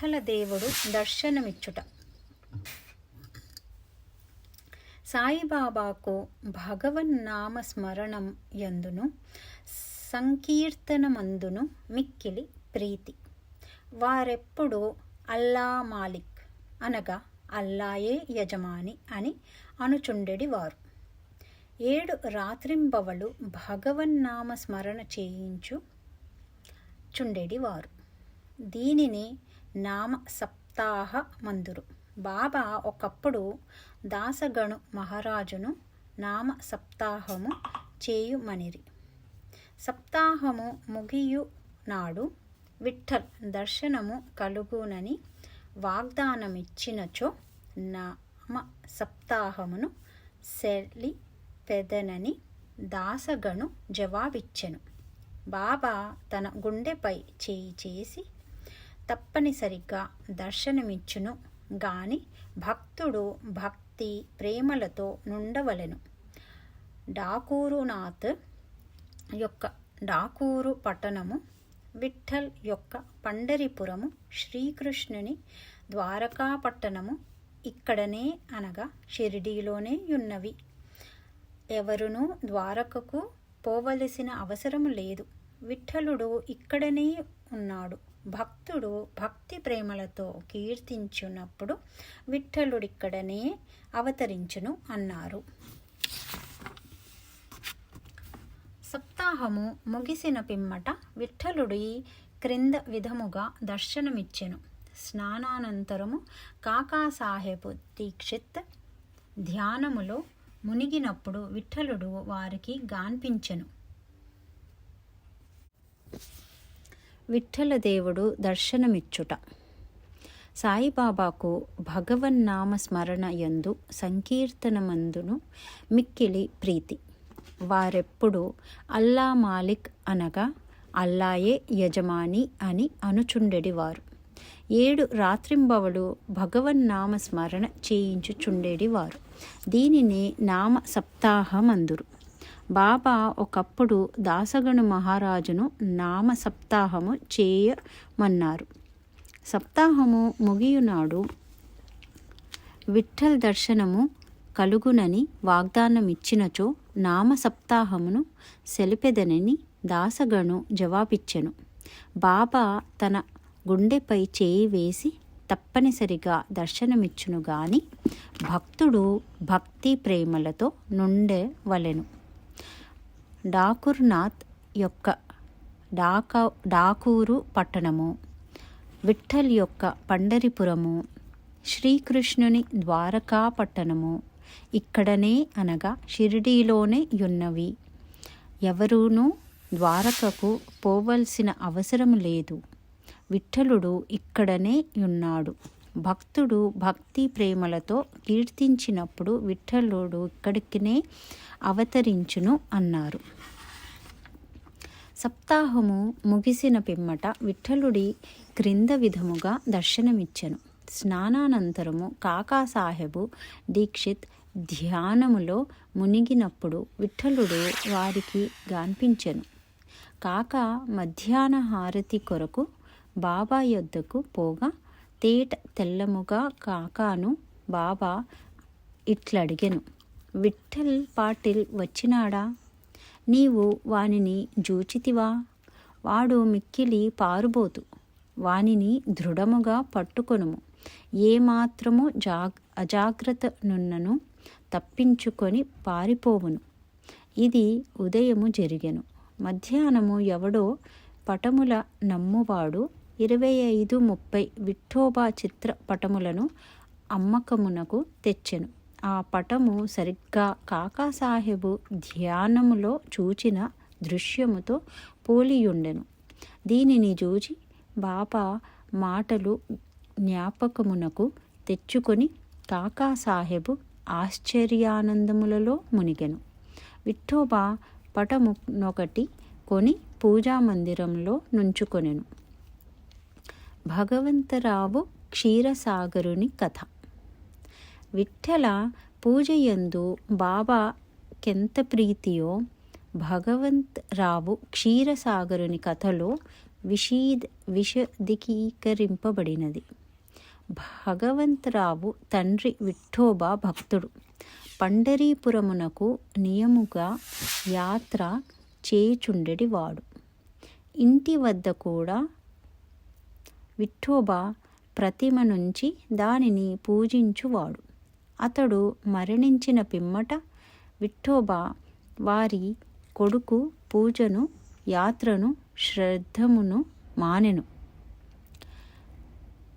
విఠల దేవుడు దర్శనమిచ్చుట. సాయిబాబాకు భగవన్నామ స్మరణం యందును సంకీర్తనమందును మిక్కిలి ప్రీతి. వారెప్పుడు అల్లా మాలిక్ అనగా అల్లాయే యజమాని అని అనుచుండెడి వారు ఏడు రాత్రింబవలు భగవన్నామ స్మరణ చేయించు చుండెడి వారు దీనిని నామ సప్తాహ మందురు బాబా ఒకప్పుడు దాసగణు మహారాజును నామ సప్తాహము చేయుమనిరి. సప్తాహము ముగియు నాడు విఠల్ దర్శనము కలుగునని వాగ్దానమిచ్చినచో నామ సప్తాహమును సెలి పెదనని దాసగణు జవాబిచ్చెను. బాబా తన గుండెపై చేయి చేసి తప్పనిసరిగా దర్శనమిచ్చును గాని భక్తుడు భక్తి ప్రేమలతో నుండవలెను. డాకూరునాథ్ యొక్క డాకూరు పట్టణము విఠల్ యొక్క పండరిపురము శ్రీకృష్ణుని ద్వారకా పట్టణము ఇక్కడనే అనగా షిరిడీలోనే ఉన్నవి. ఎవరునూ ద్వారకకు పోవలసిన అవసరం లేదు. విఠలుడు ఇక్కడనే ఉన్నాడు. భక్తుడు భక్తి ప్రేమలతో కీర్తించున్నప్పుడు విఠలుడిక్కడనే అవతరించును అన్నారు. సప్తాహము ముగిసిన పిమ్మట విఠలుడి క్రింద విధముగా దర్శనమిచ్చెను. స్నానానంతరము కాకాసాహెబు దీక్షిత్ ధ్యానములో మునిగినప్పుడు విఠలుడు వారికి గాన్పించెను. విఠలదేవుడు దర్శనమిచ్చుట. సాయిబాబాకు భగవన్నామ స్మరణ యందు సంకీర్తనమందును మిక్కిలి ప్రీతి. వారెప్పుడు అల్లా మాలిక్ అనగా అల్లాయే యజమాని అని అనుచుండెడివారు. ఏడు రాత్రింబవడు భగవన్నామ స్మరణ చేయించుచుండెడివారు. దీనిని నామ సప్తాహమందురు. బాబా ఒకప్పుడు దాసగణు మహారాజును నామ సప్తాహము చేయమన్నారు. సప్తాహము ముగియునాడు విఠల్ దర్శనము కలుగునని వాగ్దానమిచ్చినచో నామ సప్తాహమును సెలిపెదనని దాసగణు జవాబిచ్చెను. బాబా తన గుండెపై చేయి వేసి తప్పనిసరిగా దర్శనమిచ్చును గాని భక్తుడు భక్తి ప్రేమలతో నుండెవలెను డాకుర్నాథ్ యొక్క డాకా డాకూరు పట్టణము విఠల్ యొక్క పండరిపురము శ్రీకృష్ణుని ద్వారకా పట్టణము ఇక్కడనే అనగా షిరిడీలోనే ఉన్నవి. ఎవరూనూ ద్వారకకు పోవలసిన అవసరం లేదు. విఠలుడు ఇక్కడనే ఉన్నాడు. భక్తుడు భక్తి ప్రేమలతో కీర్తించినప్పుడు విఠలుడు ఇక్కడికినే అవతరించును అన్నారు. సప్తాహము ముగిసిన పిమ్మట విఠలుడి క్రింద విధముగా దర్శనమిచ్చెను. స్నానానంతరము కాకాసాహెబు దీక్షిత్ ధ్యానములో మునిగినప్పుడు విఠలుడు వారికి గాన్పించెను. కాక మధ్యాహ్న హారతి కొరకు బాబా యొద్దకు పోగా తేట తెల్లముగా కాకాను బాబా ఇట్లడిగెను. విఠల్ పాటిల్ వచ్చినాడా? నీవు వానిని జూచితివా? వాడు మిక్కిలి పారుబోతు. వానిని దృఢముగా పట్టుకొనుము. ఏమాత్రము జాగ్ అజాగ్రత్త నున్నను తప్పించుకొని పారిపోవును. ఇది ఉదయము జరిగెను. మధ్యాహ్నము ఎవడో పటముల నమ్మువాడు ఇరవై ఐదు ముప్పై విఠోబా చిత్ర పటములను అమ్మకమునకు తెచ్చెను. ఆ పటము సరిగ్గా కాకాసాహెబు ధ్యానములో చూచిన దృశ్యముతో పోలియుండెను. దీనిని చూచి బాబా మాటలు జ్ఞాపకమునకు తెచ్చుకొని కాకాసాహెబు ఆశ్చర్యానందములలో మునిగెను. విఠోబా పటము నొకటి కొని పూజామందిరంలో నుంచుకొనెను. భగవంతరావు క్షీరసాగరుని కథ విఠల పూజయందు బాబాకెంత ప్రీతియో భగవంత్ రావు క్షీరసాగరుని కథలో విషీద్ విశదీకరింపబడినది భగవంతరావు తండ్రి విఠోబా భక్తుడు పండరీపురమునకు నియముగా యాత్ర చేచుండెడివాడు ఇంటి వద్ద కూడా విఠోబా ప్రతిమ నుంచి దానిని పూజించువాడు. అతడు మరణించిన పిమ్మట విఠోబా వారి కొడుకు పూజను యాత్రను శ్రద్ధమును మానెను.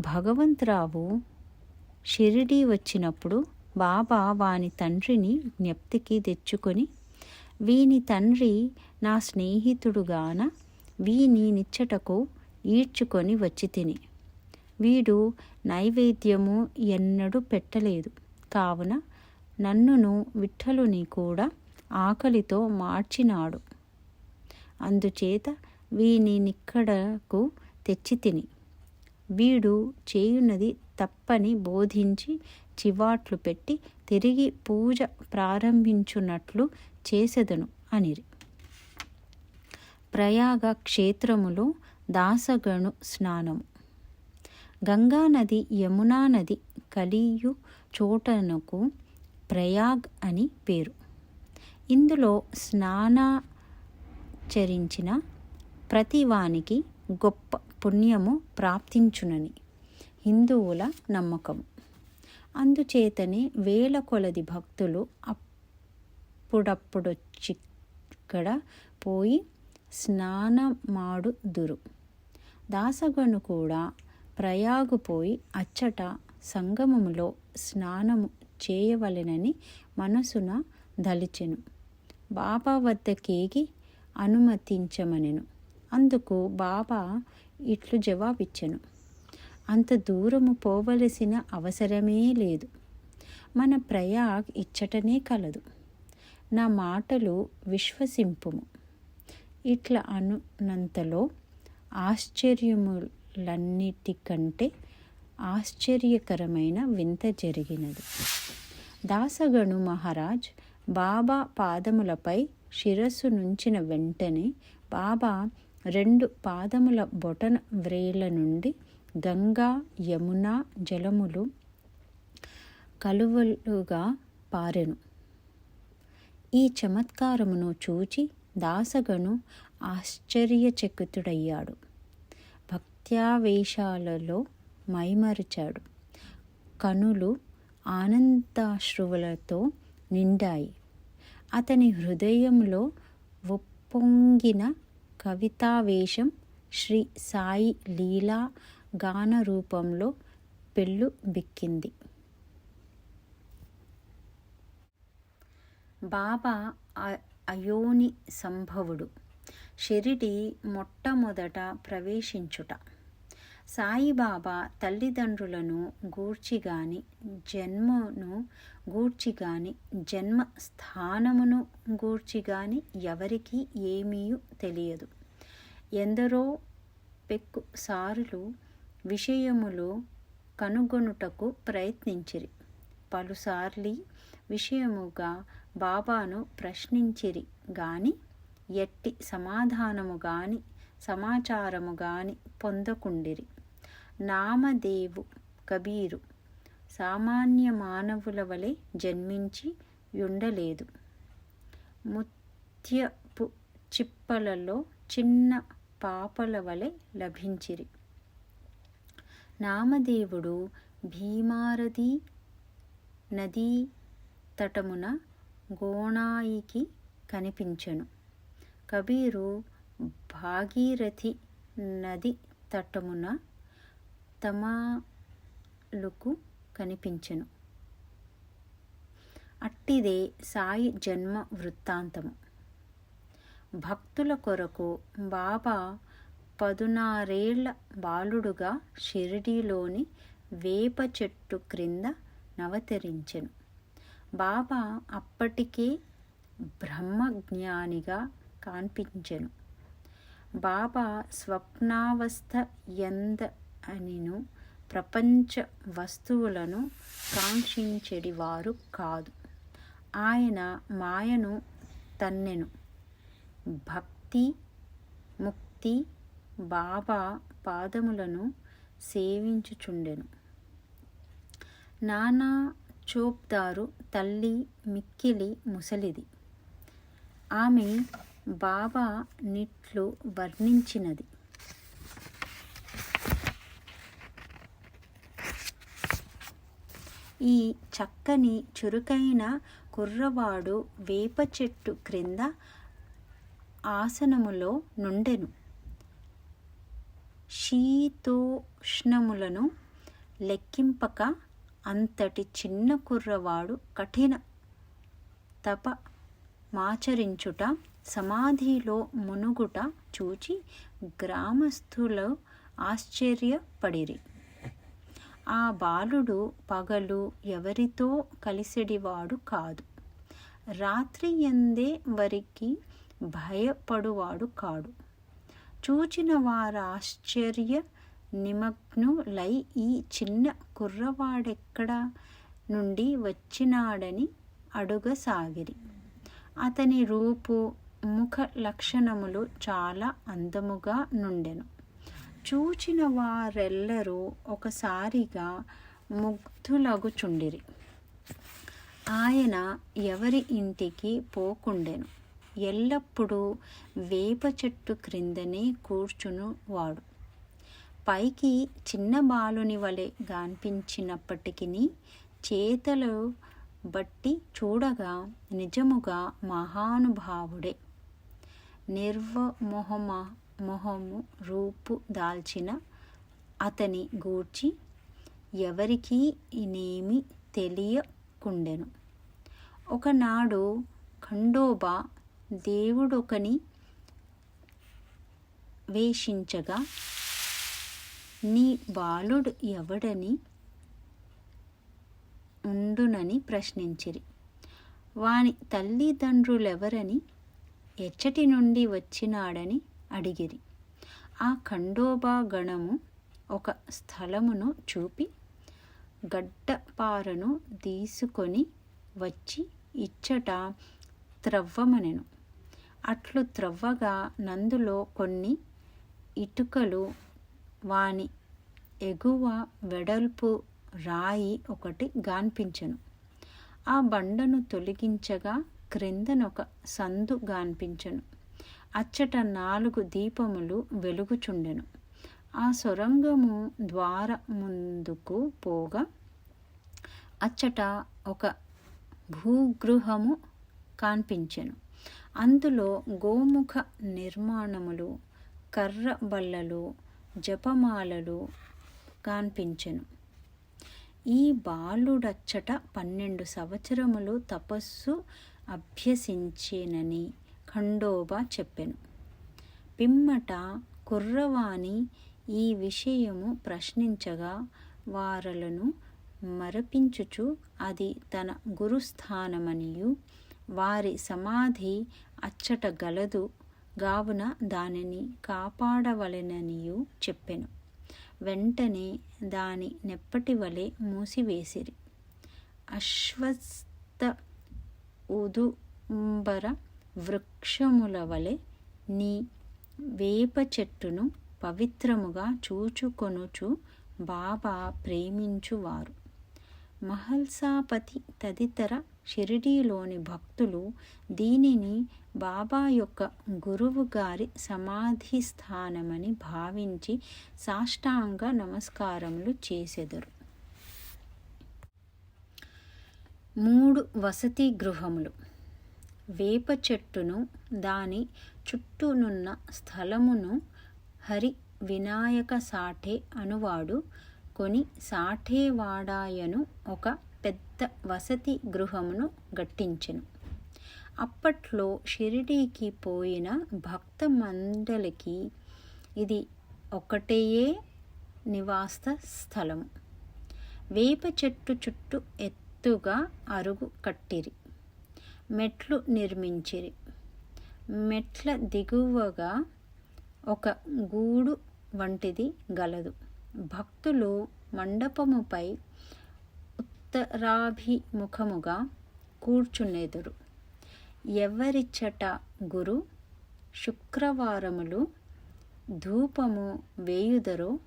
భగవంతరావు షిరిడీ వచ్చినప్పుడు బాబా వాని తండ్రిని జ్ఞప్తికి తెచ్చుకొని వీని తండ్రి నా స్నేహితుడుగాన వీని నిచ్చటకు ఈడ్చుకొని వచ్చి తిని. వీడు నైవేద్యము ఎన్నడూ పెట్టలేదు. కావున నన్నును విఠలుని కూడా ఆకలితో మార్చినాడు. అందుచేత వీని నిక్కడకు తెచ్చి తిని. వీడు చేయున్నది తప్పని బోధించి చివాట్లు పెట్టి తిరిగి పూజ ప్రారంభించున్నట్లు చేసెదను అనిరి. ప్రయాగ క్షేత్రములో దాసగణు స్నానము. గంగానది యమునా నది కలియు చోటనకు ప్రయాగ్ అని పేరు. ఇందులో స్నానాచరించిన ప్రతివానికి గొప్ప పుణ్యము ప్రాప్తించునని హిందువుల నమ్మకం అందుచేతనే వేల కొలది భక్తులు అప్పుడప్పుడొచ్చి ఇక్కడ పోయి స్నానమాడుదురు. దాసగను కూడా ప్రయాగుపోయి అచ్చట సంగమములో స్నానము చేయవలెనని మనసున దలిచెను బాబా వద్దకేగి అనుమతించమనెను. అందుకు బాబా ఇట్లు జవాబిచ్చెను. అంత దూరము పోవలసిన అవసరమే లేదు. మన ప్రయాగ్ ఇచ్చటనే కలదు. నా మాటలు విశ్వసింపుము. ఇట్లా అనునంతలో ఆశ్చర్యములన్నిటికంటే ఆశ్చర్యకరమైన వింత జరిగినది. దాసగణు మహారాజ్ బాబా పాదములపై శిరస్సు నుంచిన వెంటనే బాబా రెండు పాదముల బొటన వ్రేల నుండి గంగా యమున జలములు కలువలుగా పారెను. ఈ చమత్కారమును చూచి దాసగను ఆశ్చర్యచకితుడయ్యాడు. భక్త్యావేశాలలో మైమరిచాడు. కనులు ఆనందాశ్రువులతో నిండాయి. అతని హృదయంలో ఒప్పొంగిన కవితావేశం శ్రీ సాయి లీలా గాన రూపంలో పెళ్ళు బిక్కింది. బాబా అయోని సంభవుడు. షిరిడి మొట్టమొదట ప్రవేశించుట. సాయిబాబా తల్లిదండ్రులను గూర్చి గాని జన్మను గూర్చి గాని జన్మ స్థానమును గూర్చి గాని ఎవరికి ఏమీ తెలియదు. ఎందరో పెక్కు సారులు విషయములు కనుగొనుటకు ప్రయత్నించిరి. పలుసార్లు విషయముగా బాబాను ప్రశ్నించిరి గాని ఎట్టి సమాధానము గాని సమాచారము గాని పొందకుండిరి. నామదేవు కబీరు సామాన్య మానవుల వలె జన్మించి ఉండలేదు ముత్యపు చిప్పలలో చిన్న పాపల వలె లభించిరి. నామదేవుడు భీమారథి నదీ తటమున గోణాయికి కనిపించెను. కబీరు భాగీరథి నది తటమున తమాలుకు కనిపించెను. అట్టిదే సాయి జన్మ వృత్తాంతము. భక్తుల కొరకు బాబా పదునారేళ్ళ బాలుడుగా షిరిడీలోని వేప చెట్టు క్రింద నవతరించెను. బాబా అప్పటికే బ్రహ్మజ్ఞానిగా కాన్పించెను. బాబా స్వప్నావస్థ ఎంద అనిను ప్రపంచ వస్తువులను కాంక్షించెడివారు కాదు. ఆయన మాయను తన్నెను. భక్తి ముక్తి బాబా పాదములను సేవించుచుండెను. నానా చోప్దారు తల్లి మిక్కిలి ముసలిది. ఆమె బాబా నిట్లు వర్ణించినది. ఈ చక్కని చురుకైన కుర్రవాడు వేప చెట్టు క్రింద ఆసనములో నుండెను. శీతోష్ణములను లెక్కింపక అంతటి చిన్న కుర్రవాడు కఠిన తప మాచరించుట సమాధిలో మునుగుట చూచి గ్రామస్థులు ఆశ్చర్యపడిరి. ఆ బాలుడు పగలు ఎవరితో కలిసెడివాడు కాదు. రాత్రి ఎందే వరికి భయపడువాడు కాడు. చూచిన వారాశ్చర్య నిమగ్నులై ఈ చిన్న కుర్రవాడెక్కడ నుండి వచ్చినాడని అడుగసాగిరి. అతని రూపు ముఖ లక్షణములు చాలా అందముగా నుండెను. చూచిన వారెల్లరూ ఒకసారిగా ముగ్ధులగుచుండిరి. ఆయన ఎవరి ఇంటికి పోకుండెను. ఎల్లప్పుడూ వేప చెట్టు క్రిందనే కూర్చునువాడు పైకి చిన్న బాలుని వలె గాన్పించినప్పటికీ చేతలు బట్టి చూడగా నిజముగా మహానుభావుడే. నిర్వమోహమ మొహము రూపు దాల్చిన అతని గూర్చి ఎవరికీ నేమి తెలియకుండెను. ఒకనాడు ఖండోబా దేవుడొకని వేషించగా నీ బాలుడు ఎవడని ఉండునని ప్రశ్నించిరి. వాని తల్లిదండ్రులెవరని ఎచ్చటి నుండి వచ్చినాడని అడిగిరి ఆ ఖండోబాగణము ఒక స్థలమును చూపి గడ్డపారను తీసుకొని వచ్చి ఇచ్చట త్రవ్వమనెను. అట్లు త్రవ్వగా నందులో కొన్ని ఇటుకలు వాని ఎగువ వెడల్పు రాయి ఒకటి గాన్పించను. ఆ బండను తొలగించగా క్రిందనొక సందు గాన్పించెను. అచ్చట నాలుగు దీపములు వెలుగుచుండెను. ఆ సొరంగము ద్వార ముందుకు పోగా అచ్చట ఒక భూగృహము కాన్పించెను. అందులో గోముఖ నిర్మాణములు కర్ర బల్లలు జపమాలలు కాన్పించెను. ఈ బాలుడచ్చట పన్నెండు సంవత్సరములు తపస్సు అభ్యసించేనని ఖండోబా చెప్పెను. పిమ్మట కుర్రవాణి ఈ విషయము ప్రశ్నించగా వారలను మరపించుచు అది తన గురుస్థానమనియు. వారి సమాధి అచ్చట గలదు గావున దానిని కాపాడవలెననియు చెప్పెను. వెంటనే దాని నెప్పటి వలె మూసివేసిరి. అశ్వస్థ ఉదుంబర వృక్షముల వలె నీ వేప చెట్టును పవిత్రముగా చూచుకొనుచు బాబా ప్రేమించువారు. మహల్సాపతి తదితర షిరిడీలోని భక్తులు దీనిని బాబా యొక్క గురువు గారి సమాధి స్థానమని భావించి సాష్టాంగ నమస్కారములు చేసెదరు. మూడు వసతి గృహములు. వేప చెట్టును దాని చుట్టూనున్న స్థలమును హరి వినాయక సాఠే అనువాడు. కొని సాఠేవాడాయను ఒక పెద్ద వసతి గృహమును గట్టించెను. అప్పట్లో షిరిడీకి పోయిన భక్త మండలికి ఇది ఒకటేయే నివాస స్థలము. వేప చెట్టు చుట్టూ ఎత్తు ఎత్తుగా అరుగు కట్టిరి. మెట్లు నిర్మించిరి. మెట్ల దిగువగా ఒక గూడు వంటిది గలదు. భక్తులు మండపముపై ఉత్తరాభిముఖముగా కూర్చునేదురు. ఎవరిచ్చట గురు శుక్రవారములు ధూపము వేయుదరో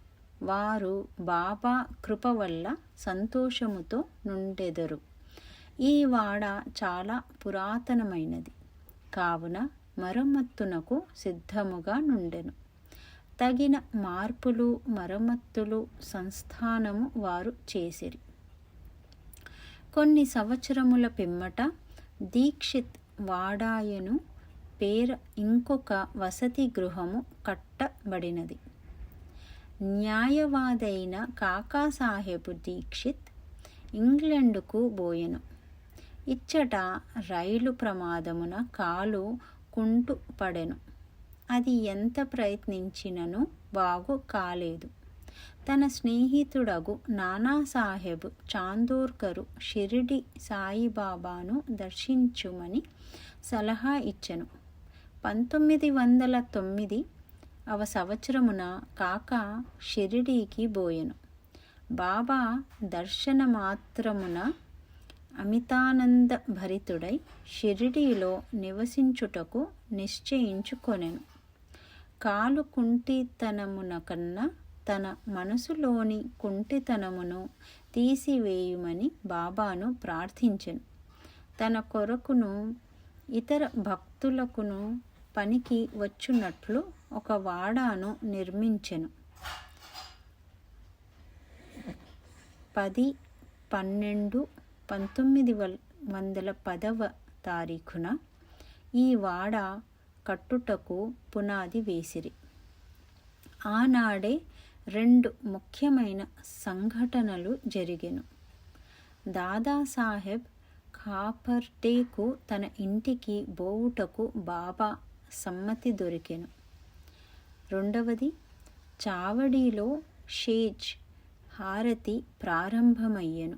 వారు బాబా కృప వల్ల సంతోషముతో నుండెదరు. ఈ వాడ చాలా పురాతనమైనది. కావున మరమ్మత్తునకు సిద్ధముగా నుండెను. తగిన మార్పులు మరమ్మత్తులు సంస్థానము వారు చేసిరి. కొన్ని సంవత్సరముల పిమ్మట దీక్షిత్ వాడాయను పేర ఇంకొక వసతి గృహము కట్టబడినది. న్యాయవాదైన కాకాసాహెబ్ దీక్షిత్ ఇంగ్లండుకు బోయెను. ఇచ్చట రైలు ప్రమాదమున కాలు కుంటు పడెను. అది ఎంత ప్రయత్నించినను బాగు కాలేదు. తన స్నేహితుడగు నానాసాహెబ్ చాందోర్కరు షిరిడి సాయిబాబాను దర్శించుమని సలహా ఇచ్చెను. పంతొమ్మిది వందల తొమ్మిది అవ సంవత్సరమున కాక షిరిడీకి బోయెను. బాబా దర్శన మాత్రమున అమితానంద భరితుడై షిరిడీలో నివసించుటకు నిశ్చయించుకొనెను. కాలు కుంటితనమున కన్నా తన మనసులోని కుంటితనమును తీసివేయుమని బాబాను ప్రార్థించెను. తన కొరకును ఇతర భక్తులకును పనికి వచ్చున్నట్లు ఒక వాడాను నిర్మించెను. పది పన్నెండు పంతొమ్మిది వందల పదవ తారీఖున ఈ వాడ కట్టుటకు పునాది వేసిరి. ఆనాడే రెండు ముఖ్యమైన సంఘటనలు జరిగెను. దాదాసాహెబ్ కాపర్టేకు తన ఇంటికి బోవుటకు బాబా సమ్మతి దొరికెను. రెండవది చావడిలో షేజ్ హారతి ప్రారంభమయ్యెను.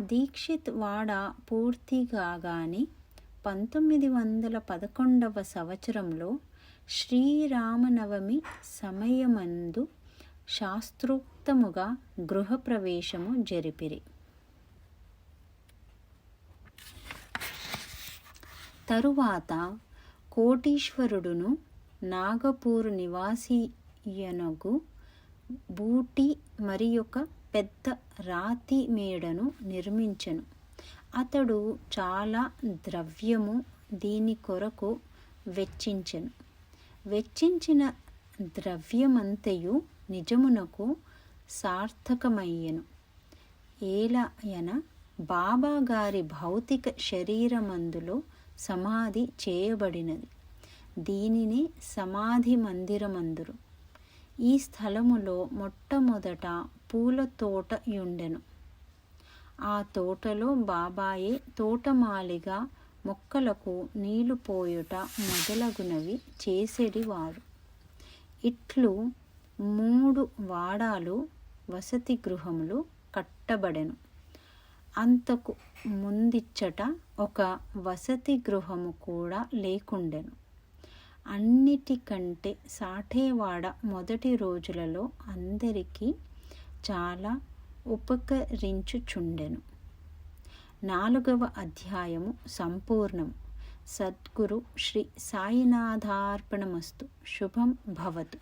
దీక్షిత్ వాడ పూర్తిగాగానే పంతొమ్మిది వందల పదకొండవ సంవత్సరంలో శ్రీరామనవమి సమయమందు శాస్త్రోక్తముగా గృహప్రవేశము జరిపిరి. తరువాత కోటీశ్వరుడును నాగపూర్ నివాసియనగు బూటి మరి ఒక పెద్ద రాతి మేడను నిర్మించెను. అతడు చాలా ద్రవ్యము దీని కొరకు వెచ్చించెను. వెచ్చించిన ద్రవ్యమంతయు నిజమునకు సార్థకమయ్యెను. ఏలయన బాబా గారి భౌతిక శరీరమందులో సమాధి చేయబడినది. దీనిని సమాధి మందిరమందురు. ఈ స్థలములో మొట్టమొదట పూల తోట యుండెను. ఆ తోటలో బాబాయే తోటమాలిగా మొక్కలకు నీళ్ళు పోయుట మొదలగునవి చేసేడివారు. ఇట్లు మూడు వాడాలు వసతి గృహములు కట్టబడెను. అంతకు ముందిచ్చట ఒక వసతి గృహము కూడా లేకుండెను. అన్నిటికంటే సాఠేవాడ మొదటి రోజులలో అందరికీ చాలా ఉపకరించుచుండెను. నాలుగవ అధ్యాయము సంపూర్ణం. సద్గురు శ్రీ సాయినాథార్పణమస్తు. శుభం భవతు.